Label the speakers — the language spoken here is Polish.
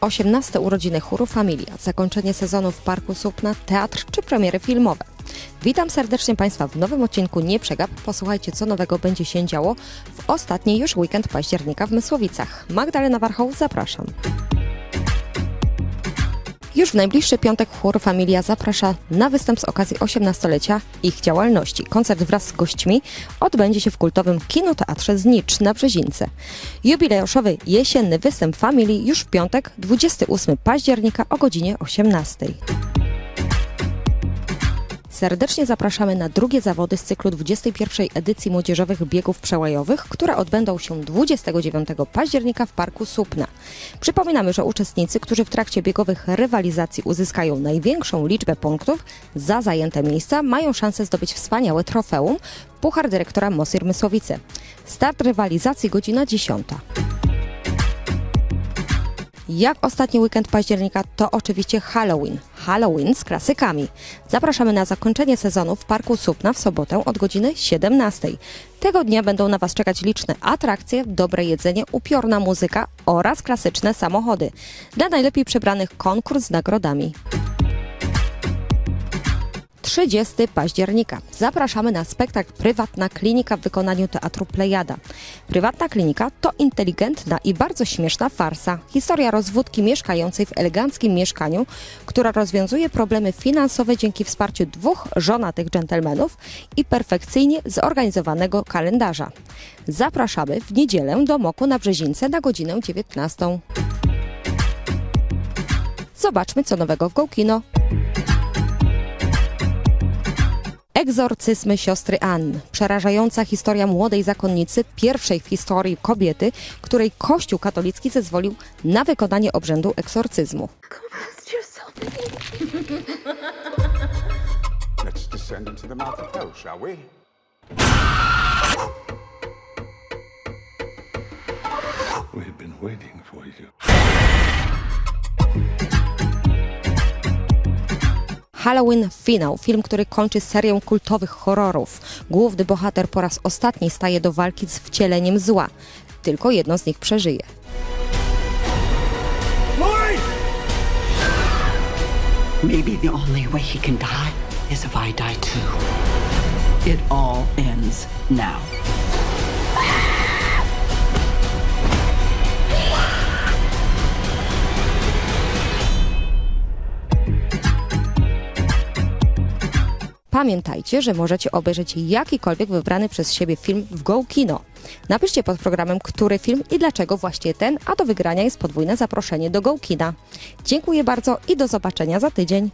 Speaker 1: 18 urodziny chóru Familia, zakończenie sezonu w Parku Supna, teatr czy premiery filmowe. Witam serdecznie Państwa w nowym odcinku Nie Przegap. Posłuchajcie, co nowego będzie się działo w ostatni już weekend października w Mysłowicach. Magdalena Warchoł, zapraszam. Już w najbliższy piątek chór Familia zaprasza na występ z okazji 18-lecia ich działalności. Koncert wraz z gośćmi odbędzie się w kultowym Kinoteatrze Znicz na Brzezińce. Jubileuszowy jesienny występ Familii już w piątek 28 października o godzinie 18. Serdecznie zapraszamy na drugie zawody z cyklu 21 edycji młodzieżowych biegów przełajowych, które odbędą się 29 października w Parku Supna. Przypominamy, że uczestnicy, którzy w trakcie biegowych rywalizacji uzyskają największą liczbę punktów za zajęte miejsca, mają szansę zdobyć wspaniałe trofeum Puchar Dyrektora Mosir Mysłowice. Start rywalizacji godzina 10. Jak ostatni weekend października to oczywiście Halloween. Halloween z klasykami. Zapraszamy na zakończenie sezonu w Parku Supna w sobotę od godziny 17. Tego dnia będą na Was czekać liczne atrakcje, dobre jedzenie, upiorna muzyka oraz klasyczne samochody. Dla najlepiej przebranych konkurs z nagrodami. 30 października. Zapraszamy na spektakl Prywatna Klinika w wykonaniu Teatru Plejada. Prywatna Klinika to inteligentna i bardzo śmieszna farsa. Historia rozwódki mieszkającej w eleganckim mieszkaniu, która rozwiązuje problemy finansowe dzięki wsparciu dwóch żonatych dżentelmenów i perfekcyjnie zorganizowanego kalendarza. Zapraszamy w niedzielę do Moku na Brzezińce na godzinę 19. Zobaczmy co nowego w Go Egzorcyzmy siostry Ann. Przerażająca historia młodej zakonnicy, pierwszej w historii kobiety, której Kościół katolicki zezwolił na wykonanie obrzędu egzorcyzmu.
Speaker 2: Let's shall we?
Speaker 3: We've been waiting for you.
Speaker 1: Halloween Finał, film, który kończy serię kultowych horrorów. Główny bohater po raz ostatni staje do walki z wcieleniem zła. Tylko jedno z nich przeżyje.
Speaker 4: Maybe the only way he can die is if I die too. It all ends now.
Speaker 1: Pamiętajcie, że możecie obejrzeć jakikolwiek wybrany przez siebie film w Go Kino. Napiszcie pod programem, który film i dlaczego właśnie ten, a do wygrania jest podwójne zaproszenie do Go Kina. Dziękuję bardzo i do zobaczenia za tydzień.